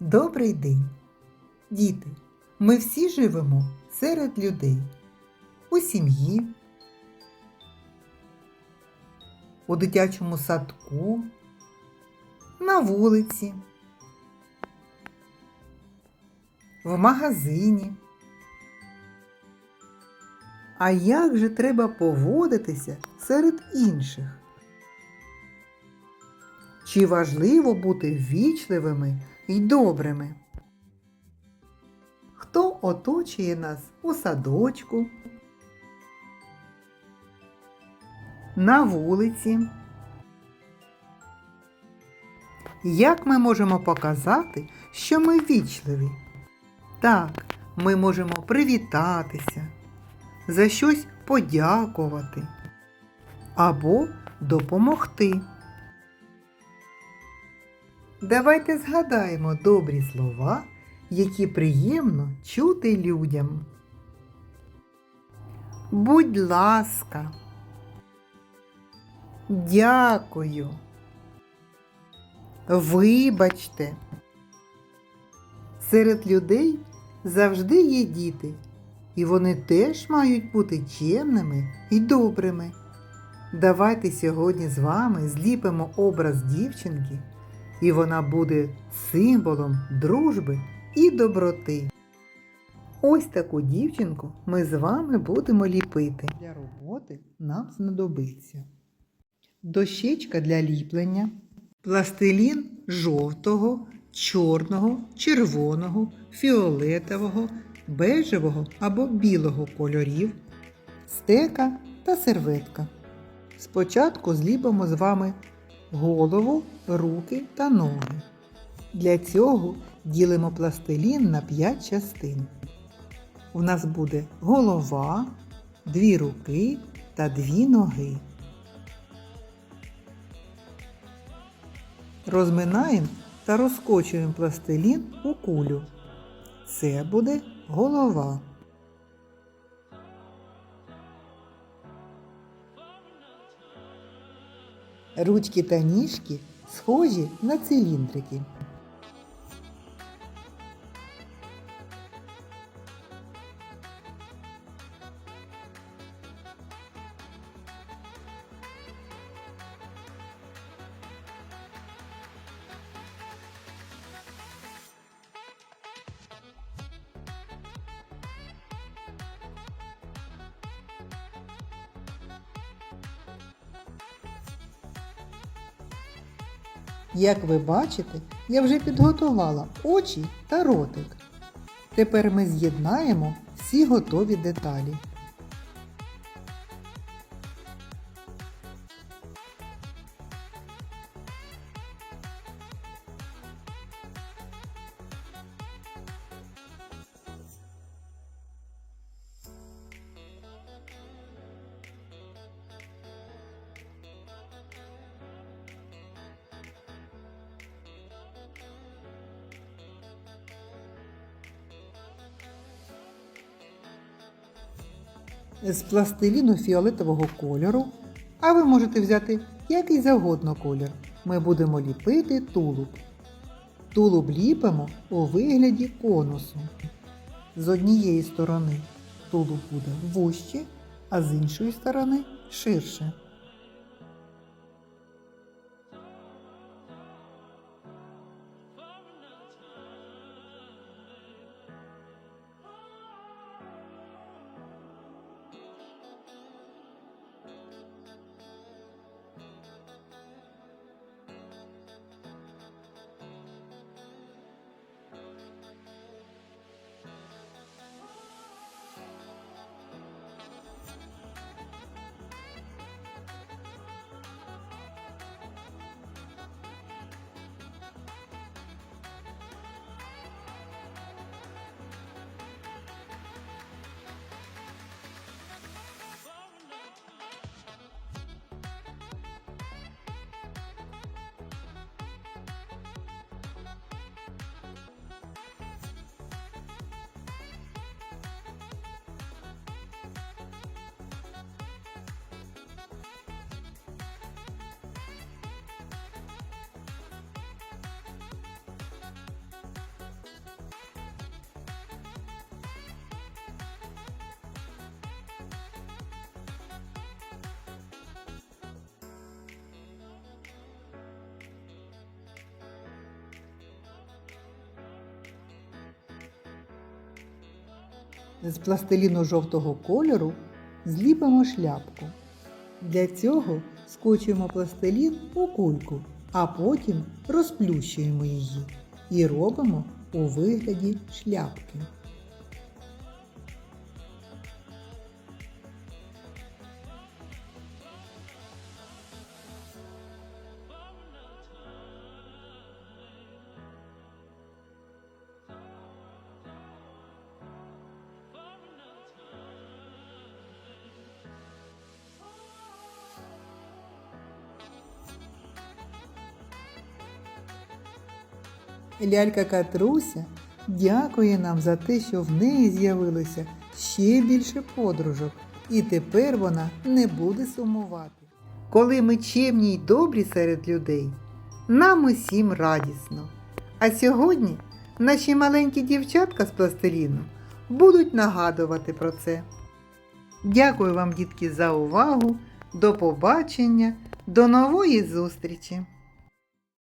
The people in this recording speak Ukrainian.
Добрий день! Діти, ми всі живемо серед людей. У сім'ї, у дитячому садку, на вулиці, в магазині. А як же треба поводитися серед інших? Чи важливо бути ввічливими і добрими? Хто оточує нас у садочку, на вулиці? Як ми можемо показати, що ми ввічливі? Так, ми можемо привітатися, за щось подякувати або допомогти. Давайте згадаємо добрі слова, які приємно чути людям. Будь ласка. Дякую. Вибачте. Серед людей завжди є діти, і вони теж мають бути чемними і добрими. Давайте сьогодні з вами зліпимо образ дівчинки, і вона буде символом дружби і доброти. Ось таку дівчинку ми з вами будемо ліпити. Для роботи нам знадобиться дощечка для ліплення, пластилін жовтого, чорного, червоного, фіолетового, бежевого або білого кольорів, стека та серветка. Спочатку зліпимо з вами голову, руки та ноги. Для цього ділимо пластилін на 5 частин. У нас буде голова, дві руки та дві ноги. Розминаємо та розкочуємо пластилін у кулю. Це буде голова. Ручки та ніжки схожі на циліндрики. Як ви бачите, я вже підготувала очі та ротик. Тепер ми з'єднаємо всі готові деталі. З пластиліну фіолетового кольору, а ви можете взяти який завгодно колір. Ми будемо ліпити тулуб. Тулуб ліпимо у вигляді конусу. З однієї сторони тулуб буде вужче, а з іншої сторони ширше. З пластиліну жовтого кольору зліпимо шляпку. Для цього скочуємо пластилін у кульку, а потім розплющуємо її і робимо у вигляді шляпки. Лялька Катруся дякує нам за те, що в неї з'явилося ще більше подружок, і тепер вона не буде сумувати. Коли ми чемні й добрі серед людей, нам усім радісно. А сьогодні наші маленькі дівчатка з пластиліну будуть нагадувати про це. Дякую вам, дітки, за увагу. До побачення, до нової зустрічі!